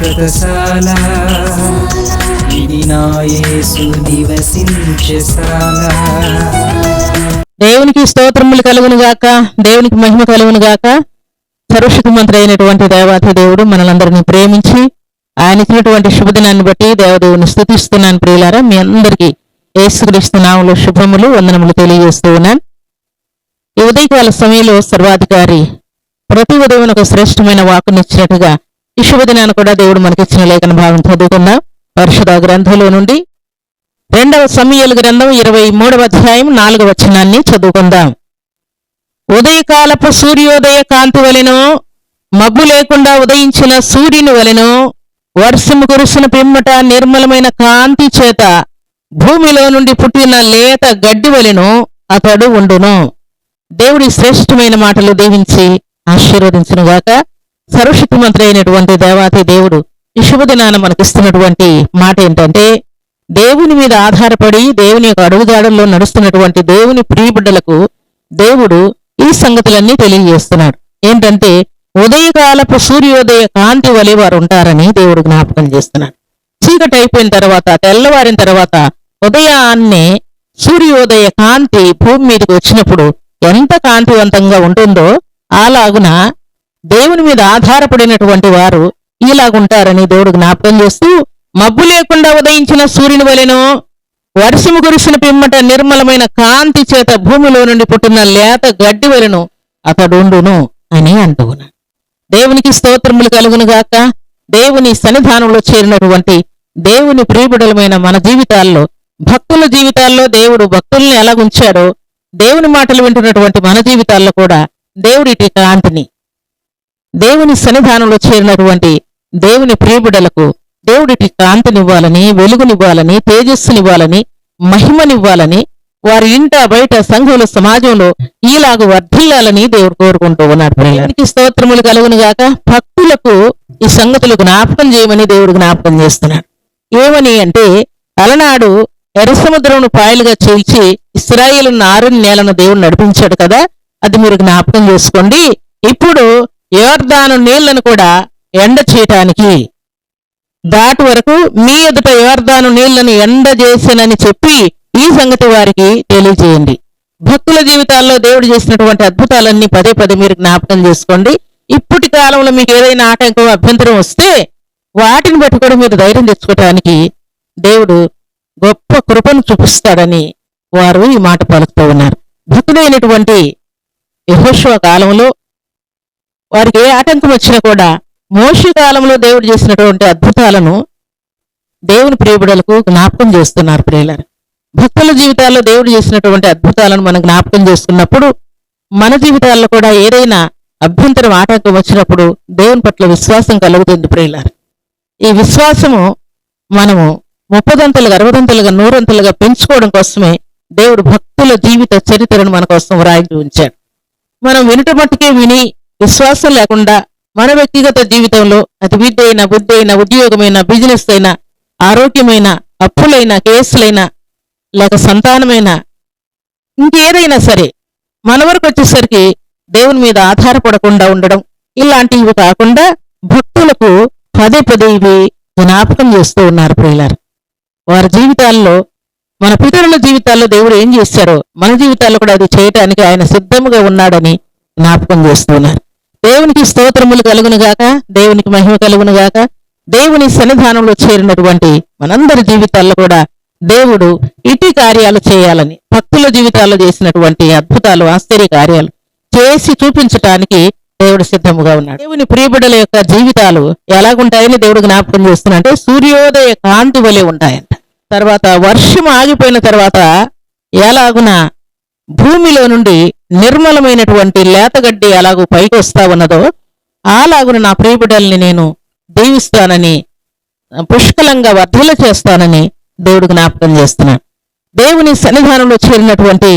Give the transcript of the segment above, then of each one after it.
శాశ్వతశాల ఇది నా యేసు నివసించశాల దేవునికి స్తోత్రములు కలుగును గాక దేవునికి మహిమ కలుగును గాక. సర్వశక్తి మంత్రి అయినటువంటి దేవాతి దేవుడు మనలందరినీ ప్రేమించి ఆయన ఇచ్చినటువంటి శుభదినాన్ని బట్టి దేవదేవుని స్థుతిస్తున్నాను ప్రియులారా. మీ అందరికీ యేసుక్రీస్తు నామములో శుభములు వందనములు తెలియజేస్తూ ఉన్నాను. ఈ ఉదయకాల సమయంలో సర్వాధికారి ప్రతి ఉదయం ఒక శ్రేష్టమైన వాకునిచ్చినట్టుగా ఈ శుభదినాన్ని కూడా దేవుడు మనకిచ్చిన లేఖన భావం చదువుకుందాం. పరిశుధ గ్రంథంలో నుండి రెండవ సమీయలు గ్రంథం ఇరవై మూడవ అధ్యాయం నాలుగవ వచనాన్ని చదువుకుందాం. ఉదయకాలపు సూర్యోదయ కాంతి వలెను మబ్బు లేకుండా ఉదయించిన సూర్యుని వలెను వర్షము కురిసిన పిమ్మట నిర్మలమైన కాంతి చేత భూమిలో నుండి పుట్టిన లేత గడ్డి వలెను అతడు ఉండును. దేవుడి శ్రేష్టమైన మాటలు దీవించి ఆశీర్వదించునుగాక. సర్వశక్తి మంత్రి అయినటువంటి దేవాతి దేవుడు ఈ శుభదినాన మనకిస్తున్నటువంటి మాట ఏంటంటే దేవుని మీద ఆధారపడి దేవుని యొక్క అడుగుదాడల్లో నడుస్తున్నటువంటి దేవుని ప్రియబిడ్డలకు దేవుడు ఈ సంగతులన్నీ తెలియజేస్తున్నాడు. ఏంటంటే ఉదయకాలపు సూర్యోదయ కాంతి వలె వారు ఉంటారని దేవుడు జ్ఞాపకం చేస్తున్నాడు. చీకటి అయిపోయిన తర్వాత తెల్లవారిన తర్వాత ఉదయాన్నే సూర్యోదయ కాంతి భూమి మీదకి వచ్చినప్పుడు ఎంత కాంతివంతంగా ఉంటుందో అలాగున దేవుని మీద ఆధారపడినటువంటి వారు ఇలాగుంటారని దేవుడు జ్ఞాపకం చేస్తూ మబ్బు లేకుండా ఉదయించిన సూర్యుని వలెను వర్షము కురిసిన పిమ్మట నిర్మలమైన కాంతి చేత భూమిలో నుండి పుట్టిన లేత గడ్డి వలెను అతడుండును అని అంటున్నా దేవునికి స్తోత్రములు కలుగును గాక. దేవుని సన్నిధానంలో చేరినటువంటి దేవుని ప్రియబిడలమైన మన జీవితాల్లో భక్తుల జీవితాల్లో దేవుడు భక్తుల్ని ఎలా ఉంచాడో దేవుని మాటలు వింటున్నటువంటి మన జీవితాల్లో కూడా దేవుడి కాంతిని దేవుని సన్నిధానంలో చేరినటువంటి దేవుని ప్రియబిడలకు దేవుడిటి కాంతినివ్వాలని వెలుగునివ్వాలని తేజస్సునివ్వాలని మహిమనివ్వాలని వారి ఇంట బయట సంఘుల సమాజంలో ఈలాగు వర్ధిల్లాలని దేవుడు కోరుకుంటూ ఉన్నాడు. దేవునికి స్తోత్రములు కలుగును గాక. భక్తులకు ఈ సంగతులు జ్ఞాపకం చేయమని దేవుడు జ్ఞాపకం చేస్తున్నాడు. ఏమని అంటే అలనాడు ఎరసముద్రమును పాయలుగా చీల్చి ఇస్రాయిల్ నారుని నేలను దేవుడు నడిపించాడు కదా? అది మీరు జ్ఞాపకం చేసుకోండి. ఇప్పుడు యోర్దాను నీళ్ళను కూడా ఎండ చేయటానికి. దాటి వరకు మీ ఎదుట యోర్దాను నీళ్ళను ఎండ చేసినని చెప్పి ఈ సంగతి వారికి తెలియజేయండి. భక్తుల జీవితాల్లో దేవుడు చేసినటువంటి అద్భుతాలన్నీ పదే పదే మీరు జ్ఞాపకం చేసుకోండి. ఇప్పటి కాలంలో మీకు ఏదైనా ఆటంకం అభ్యంతరం వస్తే వాటిని బట్టి కూడా మీరు ధైర్యం తెచ్చుకోవటానికి దేవుడు గొప్ప కృపను చూపిస్తాడని వారు ఈ మాట పలుకుతూ ఉన్నారు. భక్తుడైనటువంటి యహోశ్వ కాలంలో వారికి ఏ ఆటంకం వచ్చినా కూడా మోషి కాలంలో దేవుడు చేసినటువంటి అద్భుతాలను దేవుని ప్రియబిడలకు జ్ఞాపకం చేస్తున్నారు ప్రియులారు. భక్తుల జీవితాల్లో దేవుడు చేసినటువంటి అద్భుతాలను మనం జ్ఞాపకం చేసుకున్నప్పుడు మన జీవితాల్లో కూడా ఏదైనా అభ్యంతరం ఆటంకం వచ్చినప్పుడు దేవుని పట్ల విశ్వాసం కలుగుతుంది ప్రియులారు. ఈ విశ్వాసము మనము ముప్పదంతలుగా అరవదంతలుగా నూరంతలుగా పెంచుకోవడం కోసమే దేవుడు భక్తుల జీవిత చరిత్రను మన కోసం వ్రాయించి ఉంచాడు. మనం వినుట మట్టుకే విని విశ్వాసం లేకుండా మన వ్యక్తిగత జీవితంలో అది విద్య అయినా బుద్ధి అయినా ఉద్యోగమైన బిజినెస్ అయినా ఆరోగ్యమైన అప్పులైన కేసులైనా లేక సంతానమైన ఇంకేదైనా సరే మన వరకు వచ్చేసరికి దేవుని మీద ఆధారపడకుండా ఉండడం ఇలాంటివి కాకుండా భక్తులకు పదే పదే ఇవి జ్ఞాపకం చేస్తూ ఉన్నారు ప్రియులారు. వారి జీవితాల్లో మన పితరుల జీవితాల్లో దేవుడు ఏం చేశారో మన జీవితాల్లో కూడా అది చేయటానికి ఆయన సిద్ధముగా ఉన్నాడని జ్ఞాపకం చేస్తున్నారు దేవునికి స్తోత్రములు కలుగునుగాక దేవునికి మహిమ కలుగునుగాక దేవుని సన్నిధానంలో చేరినటువంటి మనందరి జీవితాల్లో కూడా దేవుడు ఇటు కార్యాలు చేయాలని భక్తుల జీవితాల్లో చేసినటువంటి అద్భుతాలు ఆశ్చర్య కార్యాలు చేసి చూపించటానికి దేవుడు సిద్ధముగా ఉన్నాడు. దేవుని ప్రియబిడల యొక్క జీవితాలు ఎలాగుంటాయని దేవుడు జ్ఞాపకం చేస్తున్నాడంటే సూర్యోదయ కాంతి వలె ఉంటాయంట. తర్వాత వర్షం ఆగిపోయిన తర్వాత ఎలాగున భూమిలో నుండి నిర్మలమైనటువంటి లేతగడ్డి ఎలాగూ పైకి వస్తా ఉన్నదో అలాగున నా ప్రియబిడల్ని నేను దీవిస్తానని పుష్కలంగా వర్ధల చేస్తానని దేవుడు జ్ఞాపకం చేస్తున్నాడు దేవుని సన్నిధానంలో చేరినటువంటి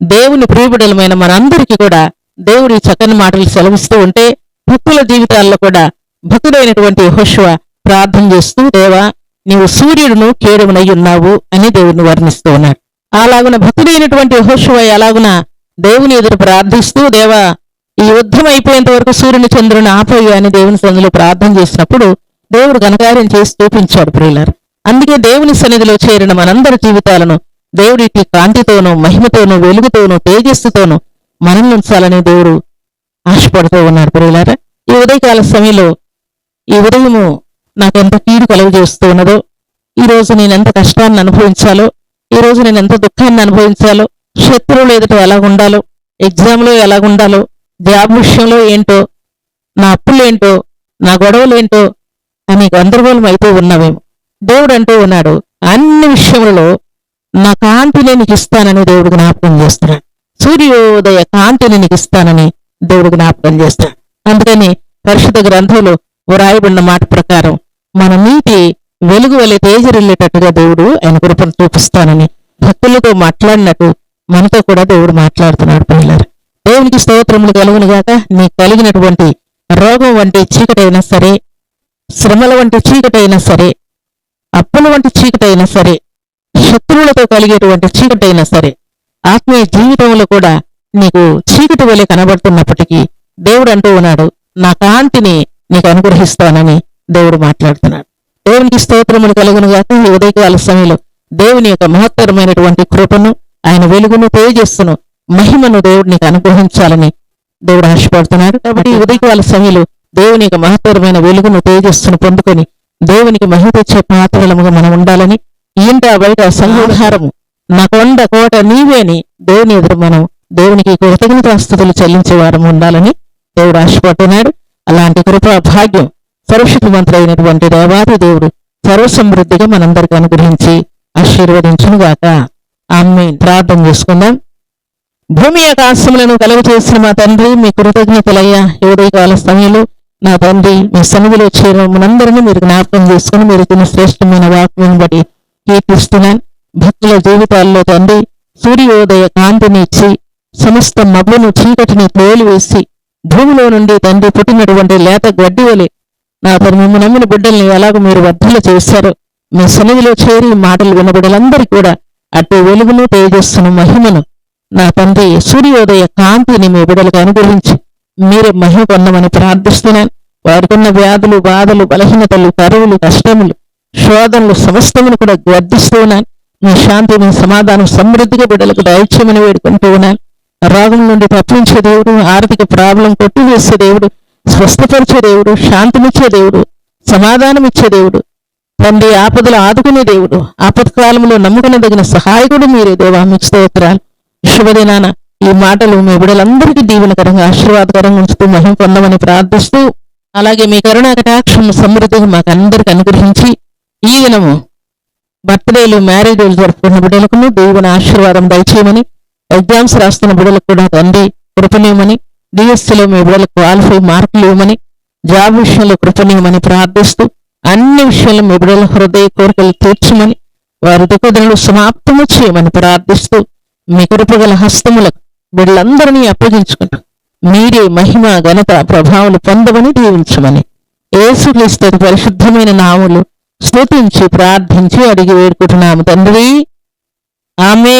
దేవుని ప్రియబిడలమైన మనందరికీ కూడా దేవుడి చక్కని మాటలు సెలవిస్తూ ఉంటే భక్తుల జీవితాల్లో కూడా భక్తుడైనటువంటి హోషువ ప్రార్థన చేస్తూ దేవా నీవు సూర్యుడును కేడుమునై ఉన్నావు అని దేవుడిని వర్ణిస్తూ ఉన్నాడు. అలాగున భక్తుడైనటువంటి హోషువ ఎలాగున దేవుని ఎదురు ప్రార్థిస్తూ దేవా ఈ యుద్ధం అయిపోయేంత వరకు సూర్యుని చంద్రుని ఆపోయి అని దేవుని సన్నిధిలో ప్రార్థన చేసినప్పుడు దేవుడు ఘనకార్యం చేసి చూపించాడు ప్రియులారు. అందుకే దేవుని సన్నిధిలో చేరిన మనందరి జీవితాలను దేవుడి ఇట్టి కాంతితోనూ మహిమతోనూ వెలుగుతోనూ తేజస్సుతోనూ మనం ఉంచాలని దేవుడు ఆశపడుతూ ఉన్నాడు ప్రియులారా. ఈ ఉదయకాల సమయంలో ఈ ఉదయము నాకెంత కీడు కలుగజేస్తూ ఉన్నదో ఈ రోజు నేను ఎంత కష్టాన్ని అనుభవించాలో ఈ రోజు నేను ఎంత దుఃఖాన్ని అనుభవించాలో శత్రువులు ఎదుట ఎలా ఉండాలో ఎగ్జామ్లో ఎలాగుండాలో జాబ్ విషయంలో ఏంటో నా అప్పులేంటో నా గొడవలేంటో అని గందరగోళం అయితే ఉన్నామేమో దేవుడు అంటూ ఉన్నాడు అన్ని విషయములలో నా కాంతిని నీకు ఇస్తానని దేవుడు జ్ఞాపకం చేస్తున్నాడు సూర్యోదయ కాంతిని నీకు ఇస్తానని దేవుడు జ్ఞాపకం చేస్తాడు. అందుకని పరిశుద్ధ గ్రంథంలో వ్రాయబడిన మాట ప్రకారం మన నీతి వెలుగు వలె తేజరిల్లేటట్టుగా దేవుడు ఆయన కృపను చూపిస్తానని భక్తులతో మాట్లాడినట్టు మనతో కూడా దేవుడు మాట్లాడుతున్నాడు పిల్లలు. దేవునికి స్తోత్రములు కలుగును గాక. నీకు కలిగినటువంటి రోగం వంటి చీకటైనా సరే శ్రమల వంటి చీకటైనా సరే అప్పుల వంటి చీకటైనా సరే శత్రువులతో కలిగేటువంటి చీకటైనా సరే ఆత్మీయ జీవితంలో కూడా నీకు చీకటి వలె కనబడుతున్నప్పటికీ దేవుడు అంటూ ఉన్నాడు నా కాంతిని నీకు అనుగ్రహిస్తానని దేవుడు మాట్లాడుతున్నాడు. దేవునికి స్తోత్రములు కలుగును గాక. ఈ ఉదయకాల సమయంలో దేవుని యొక్క మహత్తరమైనటువంటి కృపను ఆయన వెలుగును తెలియజేస్తును మహిమను దేవుడు నీకు అనుగ్రహించాలని దేవుడు ఆశపడుతున్నాడు. కాబట్టి ఉదయకాల సమయంలో దేవుని యొక్క మహత్తరమైన వెలుగును తేజస్సును పొందుకొని దేవునికి మహిమ తెచ్చే పాత్రలముగా మనం ఉండాలని ఇంట బయట సంహారము నా కొండ కోట నీవేని దేవుని ఎదురు మనం దేవునికి కృతజ్ఞతాస్తుతులు చెల్లించే వారము ఉండాలని దేవుడు ఆశపడుతున్నాడు. అలాంటి కృపా భాగ్యం సర్వశక్తిమంతుడైనటువంటి దేవాది దేవుడు సర్వసమృద్ధిగా మనందరికీ అనుగ్రహించి ఆశీర్వదించునుగాక. ఆమె ప్రార్థన చేసుకుందాం. భూమి ఆకాశములను కలుగు చేసిన మా తండ్రి మీ కృతజ్ఞతలయ్యా కాల సమయంలో నా తండ్రి మీ సన్నిధిలో చేరిన మనందరినీ మీరు జ్ఞాపకం చేసుకుని మీరు ఇచ్చిన శ్రేష్టమైన వాక్యం బట్టి కీర్తిస్తున్నాను భక్తుల జీవితాల్లో తండ్రి సూర్యోదయ కాంతిని ఇచ్చి సమస్త మబ్బును చీకటిని తోలివేసి భూమిలో నుండి తండ్రి పుట్టినటువంటి లేత గడ్డి వలె నా తను మిమ్మల్ని నమ్మిన బిడ్డల్ని ఎలాగో మీరు వర్ధలు చేశారు మీ సన్నిధిలో చేరి మాటలు విన్న బిడ్డలందరికీ కూడా అటు వెలుగును తేజస్సును మహిమను నా తండ్రి సూర్యోదయ కాంతిని మీ బిడ్డలకు అనుగ్రహించి మీరే మహిమ పొందమని ప్రార్థిస్తున్నాను. వారికున్న వ్యాధులు బాధలు బలహీనతలు కరువులు కష్టములు శోధనలు సమస్తమును కూడా గర్దిస్తున్నాను మీ శాంతి మీ సమాధానం సమృద్ధిగా బిడ్డలకు దైత్యమని వేడుకుంటూ ఉన్నాను. రోగం నుండి తప్పించే దేవుడు ఆర్థిక ప్రాబ్లం కొట్టివేసే దేవుడు స్వస్థపరిచే దేవుడు శాంతినిచ్చే దేవుడు సమాధానమిచ్చే దేవుడు తండ్రి ఆపదలు ఆదుకునే దేవుడు. ఆపత్కాలంలో నమ్ముకునదగిన సహాయకుడు మీరే దేవా మీకు స్తోత్రాలు. శుభదినాన ఈ మాటలు మీ బిడలందరికీ దీవెనకరంగా ఆశీర్వాదకరంగా ఉంచుతూ మహిమ పొందమని ప్రార్థిస్తూ అలాగే మీ కరుణా కటాక్షం సమృద్ధిగా మాకు అందరికి అనుగ్రహించి ఈ దినము బర్త్డేలు మ్యారేజ్లు జరుపుకున్న బిడ్డలకు దేవుని ఆశీర్వాదం దయచేయమని ఎగ్జామ్స్ రాస్తున్న బిడ్డలకు కూడా తండ్రి కృపనీయమని డిఎస్సిలో మీ బిడ్డలకు క్వాలిఫై మార్కులు ఇవ్వమని జాబ్ విషయంలో కృపనీయమని ప్రార్థిస్తూ అన్ని విషయాలు మీ బిడ్డల హృదయ కోరికలు తీర్చమని వారి దుఃఖదనులు సమాప్తము చేయమని ప్రార్థిస్తూ మీ కృపగల హస్తములకు వీళ్ళందరినీ అప్పగించుకుంటూ మీరే మహిమ ఘనత ప్రభావాలు పొందమని దీవించమని ఏసుక్రీస్తు పరిశుద్ధమైన నాములు స్తుతించి ప్రార్థించి అడిగి వేడుకుంటున్నాము తండ్రి. ఆమె